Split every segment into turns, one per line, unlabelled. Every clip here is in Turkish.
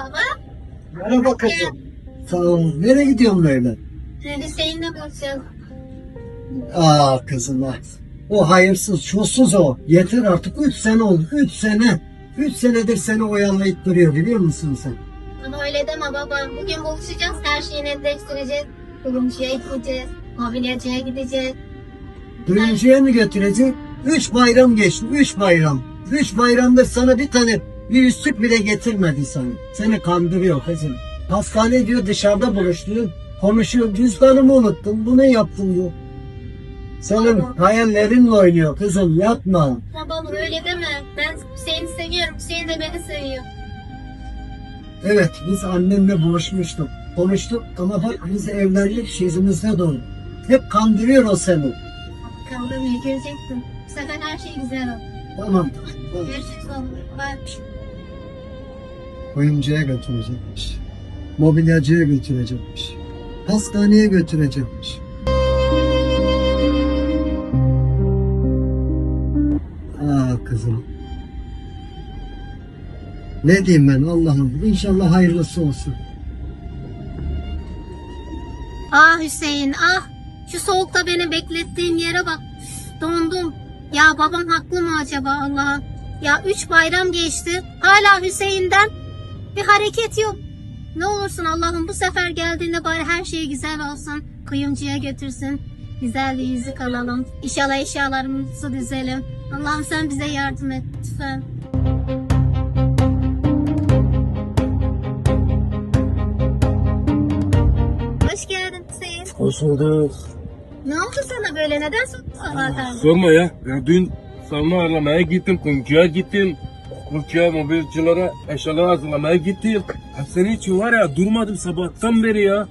Baba,
Merhaba kızım. Sağ ol. Nereye gidiyorsun böyle?
Hüseyin'le buluşacağız.
Aa kızım ah. O hayırsız, çulsuz o. Yeter artık. Üç sene oldu. Üç sene. Üç senedir seni oyalayıp duruyor biliyor musun sen?
Ama öyle deme baba. Bugün buluşacağız, her şeyi netleştireceğiz. Kuyumcuya gideceğiz, mobilyacıya gideceğiz.
Duyucuya mı götürecek? Üç bayram geçti. Üç bayram. Üç bayramdır sana bir tane bir üstlük bile getirmedi sana. Seni kandırıyor kızım. Hastane diyor dışarıda buluştuğun. Konuşuyor. Cüzdanımı unuttum. Bunu yaptım diyor. Senin hayallerinle oynuyor kızım yapma.
Baba öyle deme. Ben Hüseyin'i seviyorum, Hüseyin de beni seviyor.
Evet biz annemle buluşmuştuk. Konuştuk ama bak biz evlendik yüzümüzde dolu. Hep kandırıyor o seni.
Kaldırmıyor, göreceksin. Bu sefer her şey güzel olur.
Tamam. tamam.
Görüşürüz baba. Bye.
Kuyumcuya götürecekmiş. Mobilyacıya götürecekmiş. Hastaneye götürecekmiş. Aa kızım. Ne diyeyim ben Allah'ım İnşallah hayırlısı olsun.
Ah Hüseyin ah. Şu soğukta beni beklettiğim yere bak. Dondum. Ya babam haklı mı acaba Allah'ım? Ya üç bayram geçti. Hala Hüseyin'den bir hareket yok. Ne olursun Allah'ım bu sefer geldiğinde bari her şey güzel olsun. Kuyumcuya götürsün. Güzel bir yüzük alalım. İnşallah eşyalarımızı düzelim. Allah'ım sen bize yardım et lütfen. Hoş geldin Hüseyin.
Hoş bulduk.
Ne oldu sana böyle? Neden soktun sabah karşı?
Sorma ya. ya dün salma ağırlamaya gittim, kumcuya gittim. Kumcuya, mobilcilara eşyalar hazırlamaya gittim. Hep senin için var ya durmadım sabahtan beri ya.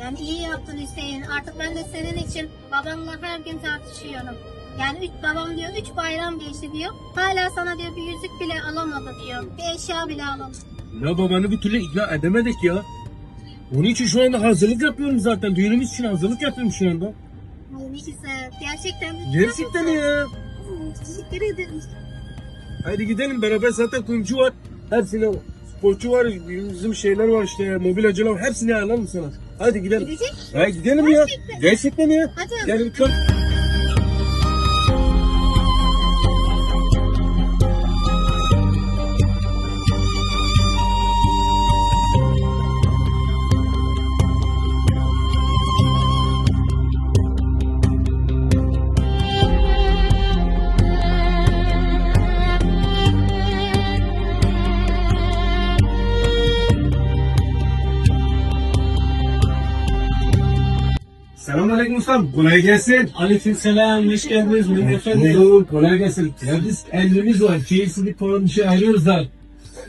Yani iyi yaptın Hüseyin. Artık ben de senin için babamla her gün tartışıyorum. Yani üç babam diyor üç bayram geçti diyor. Hala sana diyor bir yüzük bile alamadı diyor. Bir eşya bile alamadı.
Ya babanı bir türlü ikna edemedik ya. Onun için şu anda hazırlık yapıyorum zaten. Düğünümüz için hazırlık yapıyorum şu anda.
Ay ne güzel. Gerçekten.
Gerçekten ya.
Teşekkür ederim.
Haydi gidelim beraber zaten kuyumcu var. Hepsine sporcu var, bizim şeyler var işte, mobilyacılar var. Hepsini ayarlarım sana. Hadi gidelim.
Gidecek.
Haydi gidelim ya.
Gerçekten.
Gerçekten ya.
Hadi.
Gel.
Selamünaleyküm ustam. Kolay gelsin.
Aleykümselam, hoş geldiniz Mümin Efendi.
Bulduk. Kolay gelsin. Ya biz elimiz var. Keyifsizlik falan bir şey arıyoruz da.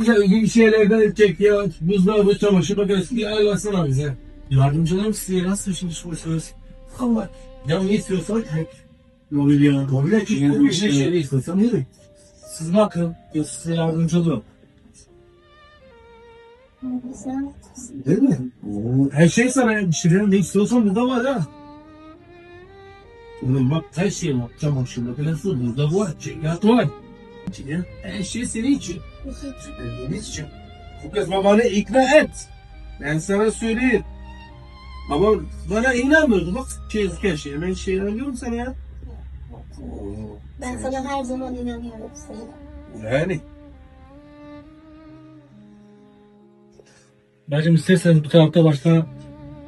Bize bir şeylerden edecek ya. Buzdolabı, çamaşır makinesi bir ayarlasana bize.
Yardımcı olur musun size? Nasıl şimdi soruşuyoruz?
Allah. Ya ne istiyorsan.
Mobilya.
Mobilya çeşitli bir şey, şey istiyorsan yürü.
Siz bakın, biz size yardımcı olurum.
Değil mi? Oo, Her şey sana ya. Bir şeyler ne istiyorsan burada var ha. Bak her şey var. Çamaşır makinesi burada var. Çekyat var. Ya, Her şey senin için. Evliliğiniz için. Bu kez babanı ikna et. Ben sana söyleyeyim. Baba bana inanmıyordu. Bak şey her şeye. Ben şey inanıyorum sana ya.
Ben sana her zaman inanıyorum.
Yani.
Bacım isterseniz bu tarafta başka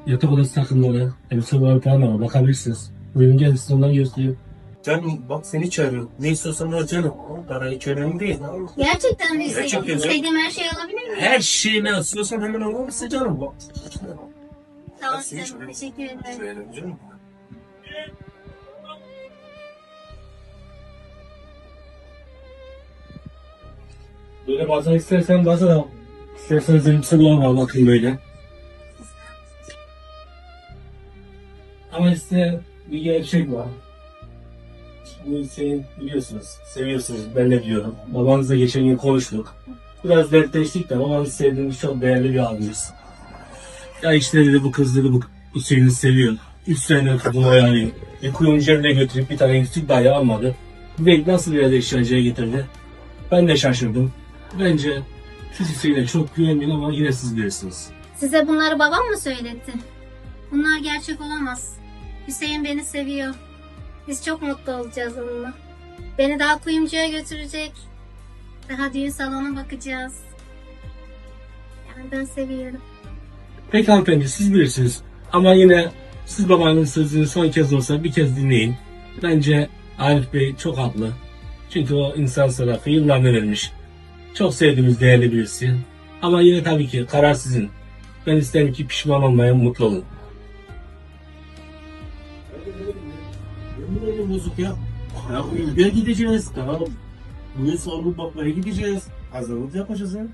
yatak odası takımları, elbise var falan var. Bakabilirsiniz. Size onları göstereyim.
Canım bak seni çağırıyor. Ne istiyorsan al canım. Para hiç önemli değil.
Gerçekten mi?
Gerçekten.
İstediğim her şeyi alabilir miyim?
Her şeyi ne istiyorsan hemen alır mısın canım? Bak.
Tamam
Seni
canım.
çok-
Teşekkür ederim.
Söylerim canım.
Böyle bazen istersen bazen al. İsterseniz elbise var bakın böyle. Ama işte bir gerçek var. Bu Hüseyin biliyorsunuz, seviyorsunuz, ben de biliyorum. Babanızla geçen gün konuştuk. Biraz dertleştik de babanız sevdiğimiz çok değerli bir abimiz. Ya işte dedi bu kız dedi bu Hüseyin'i seviyor. Üç sene kadın oyalayın. Bir kuyumcu evine götürüp bir tane yüzük dahi almadı. Ve nasıl bir yerde işkenceye getirdi? Ben de şaşırdım. Bence Siz Hüseyin'e çok güvenmeyin ama yine siz bilirsiniz.
Size bunları babam mı söyletti? Bunlar gerçek olamaz. Hüseyin beni seviyor. Biz çok mutlu olacağız onunla. Beni daha kuyumcuya götürecek. Daha düğün salonu bakacağız. Yani ben seviyorum.
Peki hanımefendi siz bilirsiniz. Ama yine siz babanın sözünü son kez olsa bir kez dinleyin. Bence Arif Bey çok haklı. Çünkü o insan tarafı yıllarını vermiş. Çok sevdiğimiz değerli birisi. Ama yine tabii ki karar sizin. Ben isterim ki pişman olmayın, mutlu olun.
Bozuk ya. Ya ülkeye gideceğiz. Tamam. Bugün sorumlu bakmaya gideceğiz. Hazırlık yapacağız ya.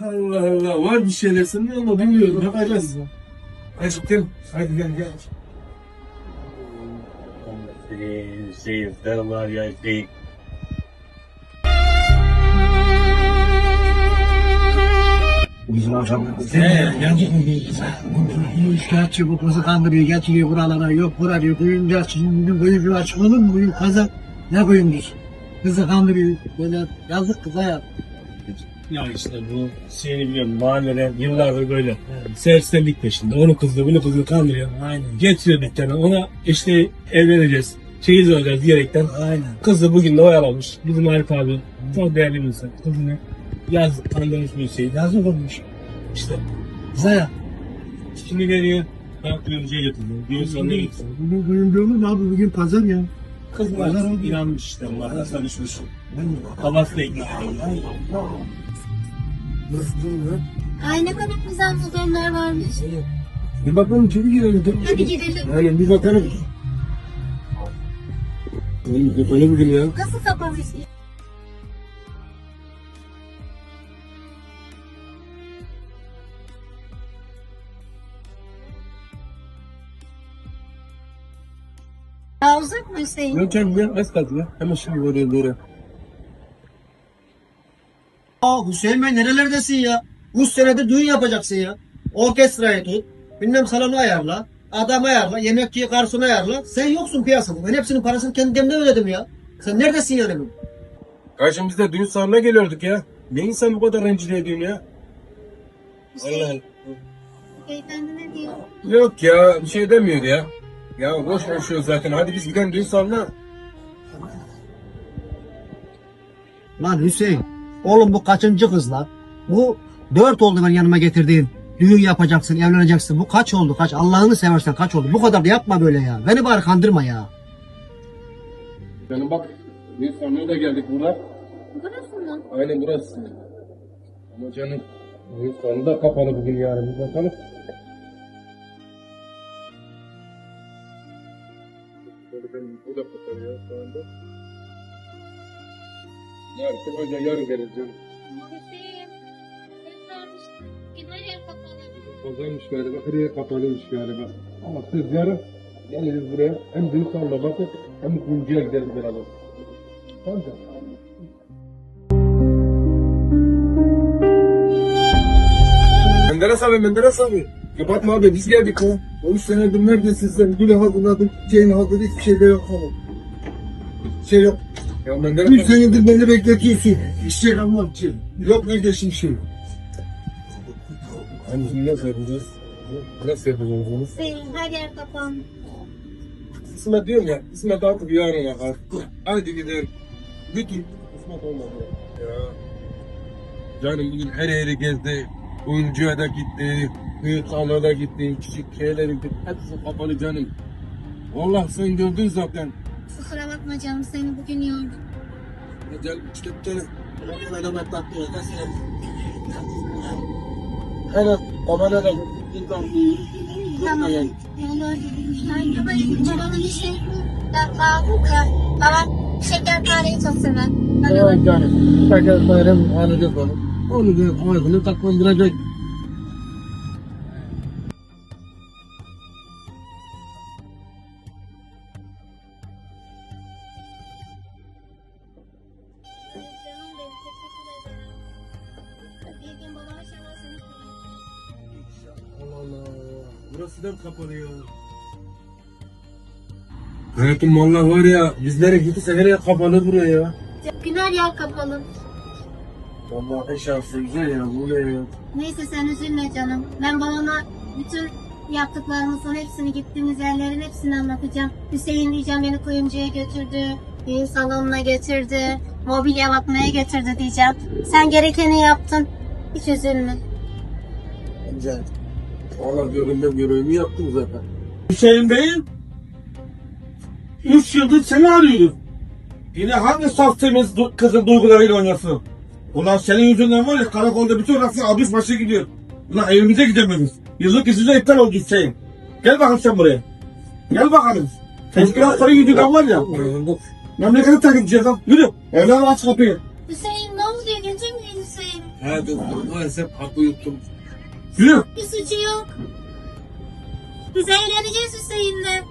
Allah Allah var bir şeyler sen ne ama bilmiyorum yapacağız. Acıktım. Hadi gel gel.
Hüseyin, var ya Hüseyin.
Bu şikayetçi bu kızı kandırıyor, getiriyor buralara, yok buraya kuyumcu şimdi kuyumcu açmalı mı, kuyum kaza, ne kuyumcusu? Kızı kandırıyor, böyle yazık kıza ya.
Ya işte bu şeyini biliyorum mahallede yıllardır böyle serserilik peşinde. Onu kızdı bunu kızdı kandırıyor.
Aynen,
Getiriyor dükkana ona işte evleneceğiz. Çeyiz olacağız diyerekten
aynen.
kızı bugün de oyalamış. Bizim Arif abi çok değerli bir insan. Kızını yaz kandırmış bir şey.
Yazık olmuş.
İşte
Kıza ya.
şimdi geliyor. Ben kuyumcuya götürdüm. Diyor sonuna gitsin.
Bugün kuyumcuğumuz abi, bugün pazar ya.
Kız var inanmış işte. Allah'a. Babası da ikna edildi.
Ay ne kadar güzel modeller varmış.
Bir bakalım içeri girelim.
Hadi gidelim.
Aynen bir bakalım. Oğlum kapalı bugün ya.
Nasıl kapalı? Daha uzak mı Hüseyin?
Yok canım ya az kaldı ya. Hemen şimdi oraya doğru.
Aa Hüseyin Bey nerelerdesin ya? 3 senedir düğün yapacaksın ya. Orkestrayı tut. Bilmem salonu ayarla. Adam ayarla. Yemekçiyi garsonu ayarla. Sen yoksun piyasada. Ben hepsinin parasını kendimden ödedim ya. Sen neredesin yani? bu?
Karşım biz de düğün salonuna geliyorduk ya. Ne insan bu kadar rencide ediyorsun ya? Allah
Beyefendi ne diyor?
Yok ya bir şey demiyordu ya. Ya boş konuşuyor zaten. Hadi biz gidelim düğün salonuna.
Lan Hüseyin. Oğlum bu kaçıncı kız lan? Bu dört oldu ben yanıma getirdiğin. Düğün yapacaksın, evleneceksin. Bu kaç oldu? Kaç? Allah'ını seversen kaç oldu? Bu kadar da yapma böyle ya. Beni bari kandırma ya.
Canım bak düğün salonuna da geldik burada.
Burası mı?
Aynen burası. Ama canım düğün salonu da kapalı bugün yarın. Bir bakalım. Böyle benim bu da ya şu anda. Yarın hoca
yer kapalı.
Bozulmuş galiba, her kapalıymış galiba. Ama siz yarın geliriz buraya. Hem salonuna bakıp hem kuyumcuya gideriz beraber. Tamam. Menderes abi, Menderes abi. Kapatma abi, biz geldik. O üç senedir neredesin sen? Gül'ü hazırladım, şeyini hazırladım, hiçbir şey de yok ama. Şey yok. Ya Menderes Üç senedir beni bekletiyorsun. İşte kalmam ki. Yok neredesin şey? Hani şimdi nasıl yapacağız? Nasıl yapacağız bunu?
Hüseyin her yer kapalı.
İsmet diyorum ya, İsmet artık yarın akar. Hadi gidelim. Bütün İsmet olmadı ya. Canım bugün her yeri gezdi. Oyuncuya da gitti. Salona da gitti. Küçük şeylere gitti. Hepsi kapalı canım. Allah sen gördün zaten.
Kusura bakma canım seni bugün yordum.
Gel işte bir tane.
Evet, kamera da
Tamam. Olur. Ben babamın babamın işi. Babam, şekerpareyi çok sever.
Evet canım. Şeker bayram alacak onu. Onu da ağzını taklandıracak.
Burası da kapalı ya. Hayatım valla var ya bizlere gitti sefer ya kapalı buraya ya.
Gün her yer kapalı.
Vallahi şansı güzel ya bu ne ya.
Neyse sen üzülme canım. Ben babama bütün yaptıklarımızın hepsini gittiğimiz yerlerin hepsini anlatacağım. Hüseyin diyeceğim beni kuyumcuya götürdü. Düğün salonuna götürdü. Mobilya bakmaya götürdü diyeceğim. Sen gerekeni yaptın. Hiç üzülme.
Güzel.
Valla görünmem görevimi yaptım zaten.
Hüseyin Bey'im. Üç yıldır seni arıyoruz. Yine hangi saf temiz du- kızın duygularıyla oynuyorsun? Ulan senin yüzünden var ya karakolda bütün rafı abis başı gidiyor. Ulan evimize gidemiyoruz. Yıllık izine iptal oldu Hüseyin. Gel bakalım sen buraya. Gel bakalım. Teşkilatların yüzünden var ya. Memleketi terk edeceğiz lan. Yürü. Evlen aç kapıyı.
Hüseyin ne oluyor? Götürmeyin Hüseyin.
He dur maalesef hakkı yuttum.
Yürü.
Bir suçu yok. Biz eğleneceğiz Hüseyin'le.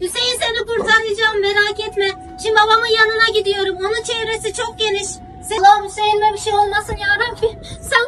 Hüseyin seni kurtaracağım merak etme. Şimdi babamın yanına gidiyorum. Onun çevresi çok geniş. Sen... Allah'ım Hüseyin'e bir şey olmasın ya. Sen.